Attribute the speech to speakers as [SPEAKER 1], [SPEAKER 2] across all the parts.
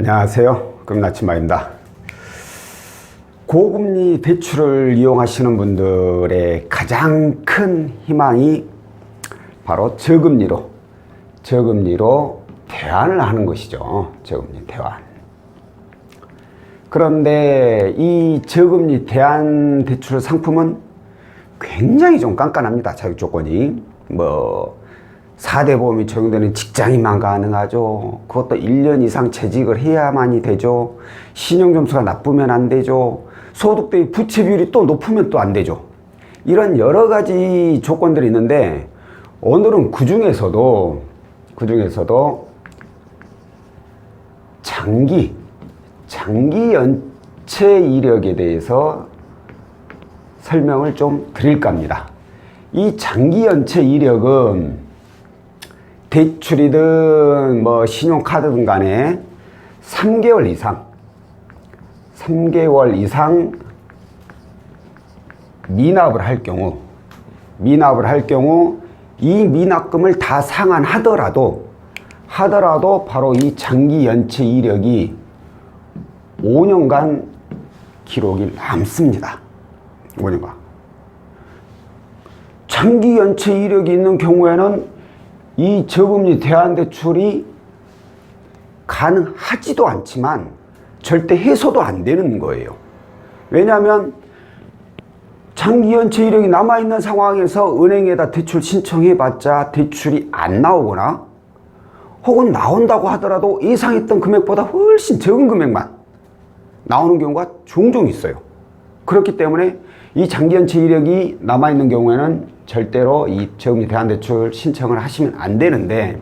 [SPEAKER 1] 안녕하세요. 금나치마입니다. 고금리 대출을 이용하시는 분들의 가장 큰 희망이 바로 저금리로, 저금리로 대안을 하는 것이죠. 저금리 대안. 그런데 이 저금리 대안 대출 상품은 굉장히 좀 깐깐합니다. 자격 조건이. 뭐, 4대 보험이 적용되는 직장인만 가능하죠. 그것도 1년 이상 재직을 해야만이 되죠. 신용점수가 나쁘면 안 되죠. 소득 대비 부채 비율이 또 높으면 또 안 되죠. 이런 여러 가지 조건들이 있는데 오늘은 그 중에서도 그 중에서도 장기 장기 연체 이력에 대해서 설명을 좀 드릴까 합니다. 이 장기 연체 이력은 대출이든 뭐 신용카드든 간에 3개월 이상 3개월 이상 미납을 할 경우 미납을 할 경우 이 미납금을 다 상환하더라도 하더라도 바로 이 장기 연체 이력이 5년간 기록이 남습니다. 5년간. 장기 연체 이력이 있는 경우에는 이 저금리 대안대출이 가능하지도 않지만 절대 해소도 안 되는 거예요. 왜냐하면 장기 연체 이력이 남아있는 상황에서 은행에다 대출 신청해봤자 대출이 안 나오거나 혹은 나온다고 하더라도 예상했던 금액보다 훨씬 적은 금액만 나오는 경우가 종종 있어요. 그렇기 때문에 이 장기 연체 이력이 남아있는 경우에는 절대로 이 저금리 대안대출 신청을 하시면 안 되는데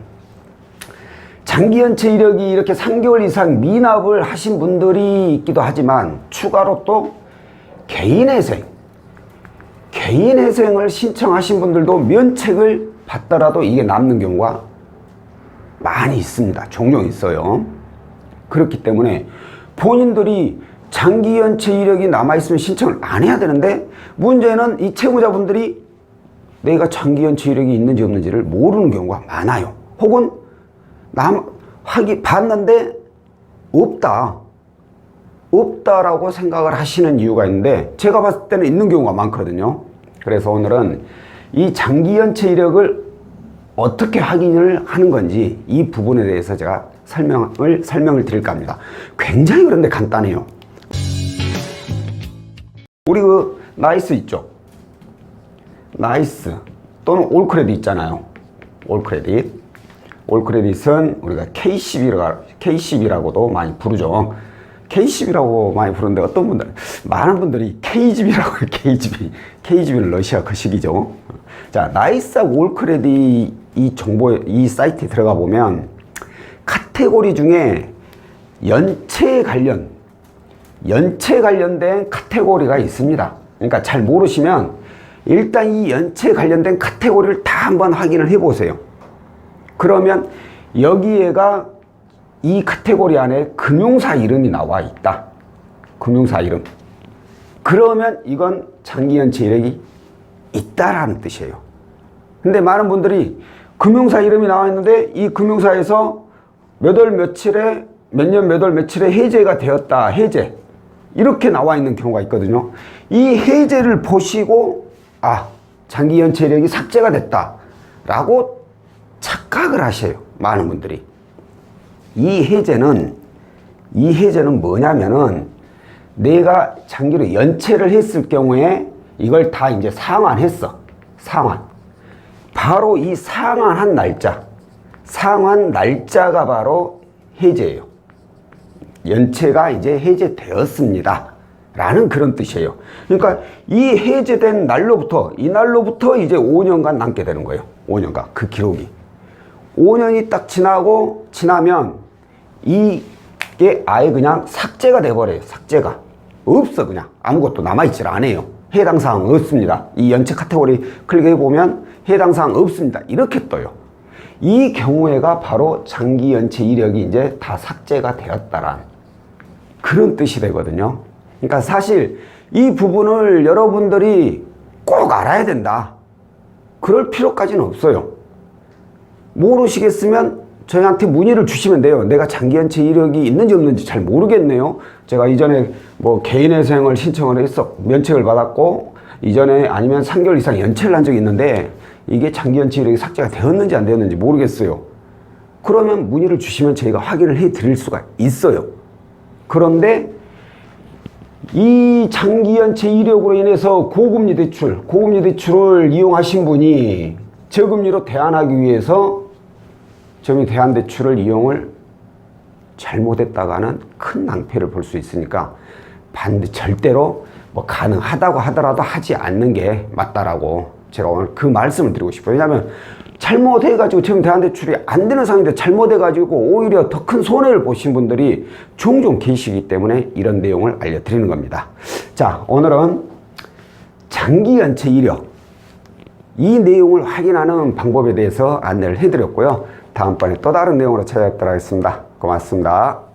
[SPEAKER 1] 장기 연체 이력이 이렇게 3개월 이상 미납을 하신 분들이 있기도 하지만 추가로 또 개인회생 개인회생을 신청하신 분들도 면책을 받더라도 이게 남는 경우가 많이 있습니다. 종종 있어요. 그렇기 때문에 본인들이 장기 연체 이력이 남아있으면 신청을 안 해야 되는데 문제는 이 채무자분들이 내가 장기 연체 이력이 있는지 없는지를 모르는 경우가 많아요. 혹은 남, 하기, 봤는데 없다. 없다라고 생각을 하시는 이유가 있는데 제가 봤을 때는 있는 경우가 많거든요. 그래서 오늘은 이 장기 연체 이력을 어떻게 확인을 하는 건지 이 부분에 대해서 제가 설명을 설명을 드릴까 합니다. 굉장히 그런데 간단해요. 우리 그 나이스 있죠? 나이스 또는 올 크레딧 있잖아요. 올 크레딧. 올 크레딧은 우리가 K10이라고 K10이라고도 많이 부르죠. K10이라고 많이 부르는데 어떤 분들 많은 분들이 KGB라고 해요. KGB. KGB는 러시아 거식이죠. 자, 나이스 올 크레딧 이 정보 이 사이트에 들어가 보면 카테고리 중에 연체 관련 연체 관련된 카테고리가 있습니다. 그러니까 잘 모르시면 일단 이 연체 관련된 카테고리를 다 한번 확인을 해 보세요. 그러면 여기에가 이 카테고리 안에 금융사 이름이 나와 있다. 금융사 이름. 그러면 이건 장기 연체 이력이 있다라는 뜻이에요. 근데 많은 분들이 금융사 이름이 나와 있는데 이 금융사에서 몇 월 며칠에 몇 년 몇 월 며칠에 해제가 되었다. 해제. 이렇게 나와 있는 경우가 있거든요. 이 해제를 보시고 아, 장기 연체 이력이 삭제가 됐다. 라고 착각을 하셔요. 많은 분들이. 이 해제는 이 해제는 뭐냐면은 내가 장기로 연체를 했을 경우에 이걸 다 이제 상환했어. 상환. 바로 이 상환한 날짜. 상환 날짜가 바로 해제예요. 연체가 이제 해제되었습니다. 라는 그런 뜻이에요. 그러니까 이 해제된 날로부터, 이 날로부터 이제 5년간 남게 되는 거예요. 5년간. 그 기록이. 5년이 딱 지나고, 지나면 이게 아예 그냥 삭제가 돼버려요. 삭제가. 없어, 그냥. 아무것도 남아있질 않아요. 해당 사항 없습니다. 이 연체 카테고리 클릭해 보면 해당 사항 없습니다. 이렇게 떠요. 이 경우에가 바로 장기 연체 이력이 이제 다 삭제가 되었다란 그런 뜻이 되거든요. 그러니까 사실 이 부분을 여러분들이 꼭 알아야 된다. 그럴 필요까지는 없어요. 모르시겠으면 저희한테 문의를 주시면 돼요. 내가 장기연체 이력이 있는지 없는지 잘 모르겠네요. 제가 이전에 뭐 개인회생을 신청을 했어 면책을 받았고 이전에 아니면 3개월 이상 연체를 한 적이 있는데 이게 장기연체 이력이 삭제가 되었는지 안 되었는지 모르겠어요. 그러면 문의를 주시면 저희가 확인을 해 드릴 수가 있어요. 그런데 이 장기연체 이력으로 인해서 고금리 대출, 고금리 대출을 이용하신 분이 저금리로 대안하기 위해서 저미 대안대출을 이용을 잘못했다가는 큰 낭패를 볼 수 있으니까 반드 절대로 뭐 가능하다고 하더라도 하지 않는 게 맞다라고 제가 오늘 그 말씀을 드리고 싶어요. 왜냐하면 잘못해가지고 지금 대안대출이 안 되는 상황인데 잘못해가지고 오히려 더 큰 손해를 보신 분들이 종종 계시기 때문에 이런 내용을 알려드리는 겁니다. 자, 오늘은 장기 연체 이력 이 내용을 확인하는 방법에 대해서 안내를 해드렸고요. 다음번에 또 다른 내용으로 찾아뵙도록 하겠습니다. 고맙습니다.